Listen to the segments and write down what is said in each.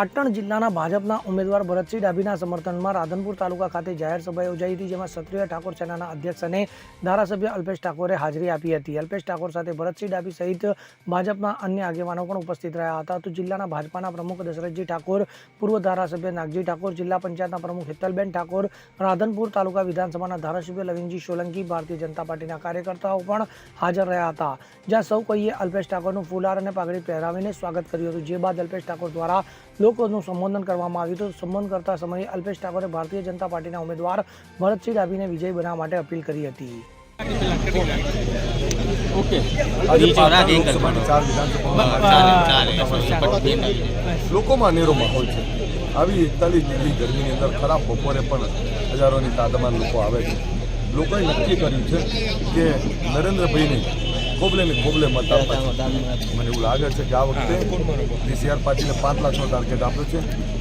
પાટણ જિલ્લાના ભાજપના ઉમેદવાર ભરતસિંહ ડાભીના સમર્થનમાં રાધનપુર તાલુકા ખાતે જાહેર સભા યોજાઈ હતી, જેમાં ક્ષત્રિય ઠાકોર સેનાના અધ્યક્ષ અને ધારાસભ્ય અલ્પેશ ઠાકોરે હાજરી આપી હતી. અલ્પેશ ઠાકોર સાથે ભરતસિંહ ડાભી સહિત ભાજપના અન્ય આગેવાનો પણ ઉપસ્થિત રહ્યા હતા. તો જિલ્લાના ભાજપાના પ્રમુખ દશરથજી ઠાકોર, પૂર્વ ધારાસભ્ય નાગજી ઠાકોર, જિલ્લા પંચાયતના પ્રમુખ હેતલબેન ઠાકોર, રાધનપુર તાલુકા વિધાનસભાના ધારાસભ્ય લવિંગજી સોલંકી, ભારતીય જનતા પાર્ટીના કાર્યકર્તાઓ પણ હાજર રહ્યા હતા. જ્યાં સૌ કોઈએ અલ્પેશ ઠાકોરનું ફૂલહાર અને પાઘડી પહેરાવીને સ્વાગત કર્યું હતું. જે બાદ અલ્પેશ ઠાકોર દ્વારા લોકોનું સંબોધન કરવામાં આવ્યું હતું. સંબોધન કરતા સમયે અલ્પેશ ઠાકોરે ભારતીય જનતા પાર્ટીના ઉમેદવાર ભરતસિંહ ડાભીને વિજય બનાવવા માટે અપીલ કરી હતી. ઓકે. લોકોમાં અનેરો માહોલ છે. આવી એકતાલીસ ડિગ્રી ગરમીની અંદર ખરાબ બપોરે પણ હજારોની તાદમાં લોકો આવે છે. લોકોએ નક્કી કર્યું છે કે નરેન્દ્રભાઈને ખોબલે પ્રોબ્લેમ ખોબલે મત મને એવું લાગે છે કે આ વખતે ડીસીઆર પાર્ટીને પાંચ લાખનો ટાર્ગેટ આપ્યો છે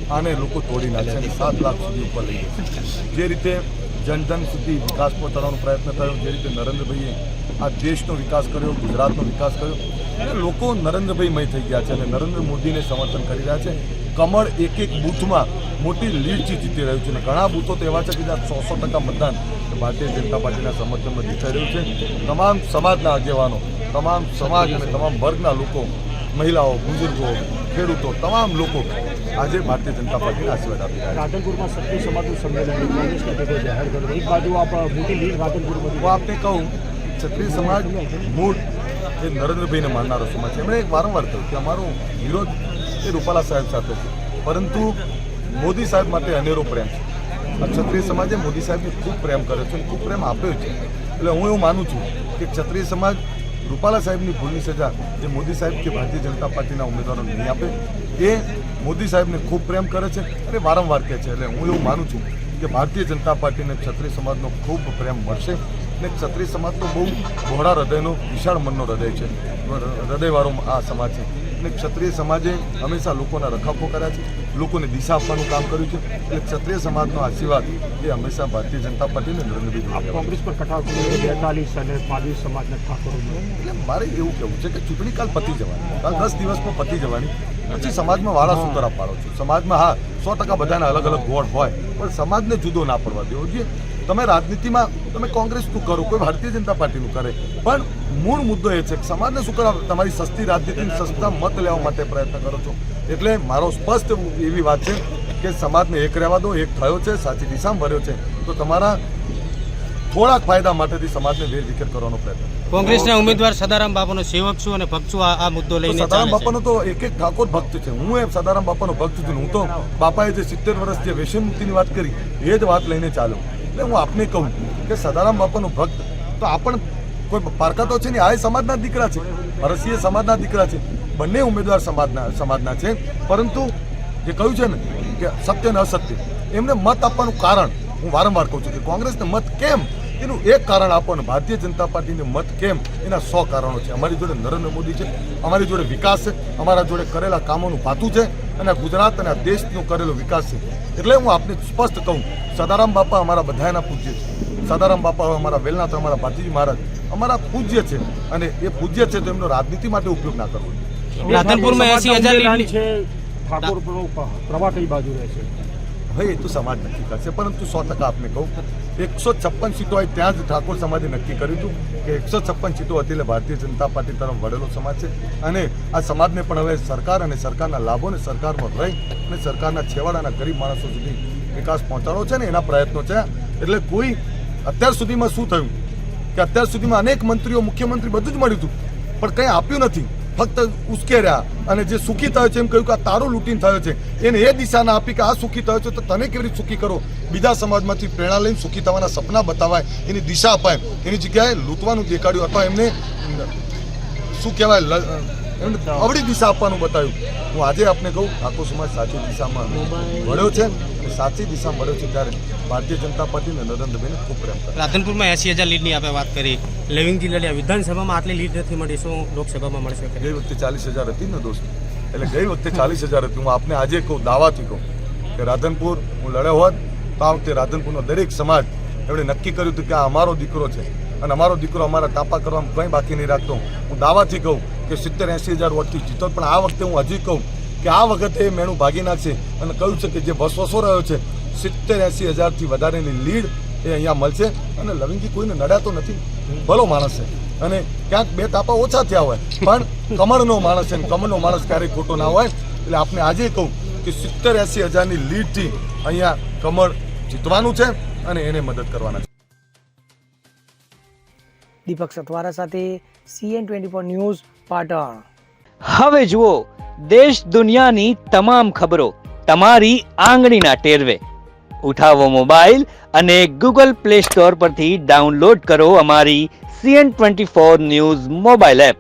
આને લોકો તોડી નાખશે અને સાત લાખ સુધી ઉપર લઈ જશે જે રીતે જનધન સુધી વિકાસ પહોંચાડવાનો પ્રયત્ન થયો જે રીતે નરેન્દ્રભાઈએ આ દેશનો વિકાસ કર્યો ગુજરાતનો વિકાસ કર્યો અને લોકો નરેન્દ્રભાઈમય થઈ ગયા છે અને નરેન્દ્ર મોદીને સમર્થન કરી રહ્યા છે. કમળ એક એક બૂથમાં મોટી લીડથી જીતી રહ્યું છે. અને ઘણા બૂથો તો એવા છે કે જ્યાં સો સો ટકા મતદાન ભારતીય જનતા પાર્ટીના સમર્થનમાં જીતાઈ રહ્યું છે. તમામ સમાજના આગેવાનો તમામ સમાજ અને તમામ વર્ગના લોકો મહિલાઓ બુઝુર્ગો ખેડૂતો તમામ લોકો આજે ભારતીય જનતા પાર્ટીને આશીર્વાદ આપી રહ્યા રાધનપુરમાં સત્ય સમાજનું સંમેલન કોંગ્રેસના ટેકો જાહેર કર્યો એક બાજુ આપ મોટી લીડ રાધનપુરમાં હું આપને કહું ક્ષત્રિય સમાજ મૂળ એ નરેન્દ્રભાઈને માનનારો સમાજ છે. એમણે એક વારંવાર કહ્યું કે અમારો વિરોધ એ રૂપાલા સાહેબ સાથે છે. પરંતુ મોદી સાહેબ માટે અનેરો પ્રેમ છે. આ ક્ષત્રિય સમાજે મોદી સાહેબને ખૂબ પ્રેમ કર્યો છે અને ખૂબ પ્રેમ આપ્યો છે. એટલે હું એવું માનું છું કે ક્ષત્રિય સમાજ રૂપાલા સાહેબની ભૂલની સજા જે મોદી સાહેબ કે ભારતીય જનતા પાર્ટીના ઉમેદવારોને નહીં આપે, એ મોદી સાહેબને ખૂબ પ્રેમ કરે છે અને વારંવાર કહે છે. એટલે હું એવું માનું છું કે ભારતીય જનતા પાર્ટીને ક્ષત્રિય સમાજનો ખૂબ પ્રેમ મળશે અને ક્ષત્રિય સમાજ તો બહુ ઘોડા હૃદયનો, વિશાળ મનનો હૃદય છે. હૃદયવાળો આ સમાજ છે. અને ક્ષત્રિય સમાજે હંમેશા લોકોના રખાપો કર્યા છે લોકોને દિશા આપવાનું કામ કર્યું છે. એટલે ક્ષત્રિય સમાજનો આશીર્વાદ એ હંમેશા ભારતીય જનતા પાર્ટીને નરેન્દ્રભાઈ કોંગ્રેસ પર કટાક્ષ બેતાલીસ અને પાંત્રીસ સમાજના ઠાકોર. એટલે મારે એવું કહેવું છે કે ચૂંટણી કાલ પતી જવાની કાલ દસ દિવસમાં પતી જવાની. પછી સમાજમાં વાળા સુતરા પાડો છો. સમાજમાં હા, સો ટકા બધાના અલગ અલગ ગોળ હોય, પણ સમાજને જુદો ના પડવા દેવો. જોઈએ તમે રાજનીતિમાં, તમે કોંગ્રેસનું કરો, કોઈ ભારતીય જનતા પાર્ટીનું કરે, પણ મૂળ મુદ્દો એ છે કે સમાજને શું કરવા તમારી સસ્તી રાજનીતિની સસ્તા મત લેવા માટે પ્રયત્ન કરો છો. એટલે મારો સ્પષ્ટ એવી વાત છે કે સમાજને એક રહેવા દો, એક થયો છે, સાચી દિશામાં ભર્યો છે. તો તમારા થોડાક ફાયદા માટેથી સમાજને વેરવિખેર કરવાનો પ્રયત્ન કોંગ્રેસના ઉમેદવાર સદારામ બાપાનો સેવક છું અને ભક્ત છું. આ મુદ્દો લઈને સદારામ બાપાનો તો એક એક ઠાકોર ભક્ત છે. હું એ સદારામ બાપાનો ભક્ત છું. હું તો બાપાએ જે સિત્તેર વર્ષ જે વ્યસન મુક્તિની વાત કરી એ જ વાત લઈને ચાલો. એટલે હું આપને કહું કે સદારામ બાપાનો ભક્ત તો આપણ કોઈ પારકા તો છે નહીં. આ સમાજના દીકરા છે. પરસીય સમાજના દીકરા છે. બંને ઉમેદવાર સમાજના સમાજના છે. પરંતુ જે કહ્યું છે ને કે સત્ય ને અસત્ય એમને મત આપવાનું કારણ હું વારંવાર કહું છું કે કોંગ્રેસને મત કેમ એનું એક કારણ આપોને ભારતીય જનતા પાર્ટીને મત કેમ? એના સો કારણો છે. અમારી જોડે નરેન્દ્ર મોદી છે અમારી જોડે વિકાસ છે અમારા જોડે કરેલા કામોનું પાતું છે અને ગુજરાત અને દેશનું કરેલો વિકાસ છે. એટલે હું આપને સ્પષ્ટ કહું સદારામ બાપા અમારા બધાના પૂજ્ય છે. સદારામ બાપા અમારા વેલનાથ અમારા ભાતીજી મહારાજ અમારા પૂજ્ય છે અને એ પૂજ્ય છે તો એમનો રાજનીતિ માટે ઉપયોગ ના કરવો છે ઠાકોર પ્રવાહ કઈ બાજુ રહેશે હવે એ તો સમાજ નક્કી કરશે પરંતુ સો ટકા આપને કહું એકસો છપ્પન સીટો હોય ત્યાં જ ઠાકોર સમાજે નક્કી કર્યું હતું કે એકસો છપ્પન સીટો હતી એટલે ભારતીય જનતા પાર્ટી તરફ વળેલો સમાજ છે. અને આ સમાજને પણ હવે સરકાર અને સરકારના લાભોને સરકારમાં રહી અને સરકારના છેવાડાના ગરીબ માણસો સુધી વિકાસ પહોંચાડવો છે ને એના પ્રયત્નો છે. એટલે કોઈ અત્યાર સુધીમાં શું થયું? કે અત્યાર સુધીમાં અનેક મંત્રીઓ, મુખ્યમંત્રી બધું જ મળ્યું હતું. પણ કંઈ આપ્યું નથી. ફક્ત ઉશ્કેર્યા અને જે સુખી થયો છે એમ કહ્યું કે આ તારો લૂંટીને થયો છે. એને એ દિશા ના આપી કે આ સુખી થયો છે તો તને કેવી રીતે સુખી કરો? બીજા સમાજમાંથી પ્રેરણા લઈને સુખી થવાના સપના બતાવાય, એની દિશા અપાય. એની જગ્યાએ લૂંટવાનું દેખાડ્યું અથવા એમને, શું કહેવાય એમને અવળી દિશા આપવાનું બતાવ્યું. હું આજે આપને કહું આખો સમાજ સાચી દિશામાં મળ્યો છે અને સાચી દિશામાં મળ્યો છે ત્યારે ભારતીય જનતા પાર્ટીને નરેન્દ્રભાઈને ખૂબ પ્રેમ કરે રાધનપુરમાં એસી હજાર લીડની આપણે વાત કરી. લેવિંગજી લડ્યા વિધાનસભામાં આટલી લીડ નથી મળી શું લોકસભામાં મળશે ગઈ વખતે ચાલીસ હજાર હતી ને દોસ્ત. એટલે ગઈ વખતે ચાલીસ હજાર હતી. હું આપને આજે કહું દાવાથી કહું કે રાધનપુર હું લડ્યો હોત તો આ વખતે રાધનપુરનો દરેક સમાજ એમણે નક્કી કર્યું હતું કે આ અમારો દીકરો છે. અને અમારો દીકરો અમારા તાપા કરવામાં કંઈ બાકી નહીં રાખતો. હું દાવાથી કહું કે સિત્તેર એંસી હજાર વોટથી જીતો, પણ આ વખતે હું હજી કહું કે આ વખતે એ મેણું ભાગી નાખશે અને કહ્યું છે કે જે વસવસો રહ્યો છે, સિત્તેર એંસી હજારથી વધારેની લીડ એ અહીંયા મળશે અને લવિંગી કોઈને નડાતો નથી. ભલો માણસ છે. અને ક્યાંક બે તાપા ઓછા થયા હોય, પણ કમળનો માણસ છે કમળનો માણસ ક્યારેય ખોટો ના હોય. એટલે આપને આજે કહું કે સિત્તેર એંસી હજારની લીડથી અહીંયા કમળ જીતવાનું છે અને એને મદદ કરવાના છે. દીપક સતવારા સાથે CN twenty four news Patan. હવે જુઓ, દેશ દુનિયાની તમામ ખબરો તમારી આંગળીના ટેરવે. ઉઠાવો મોબાઈલ અને ગૂગલ પ્લે સ્ટોર પરથી ડાઉનલોડ કરો અમારી CN twenty four news mobile app.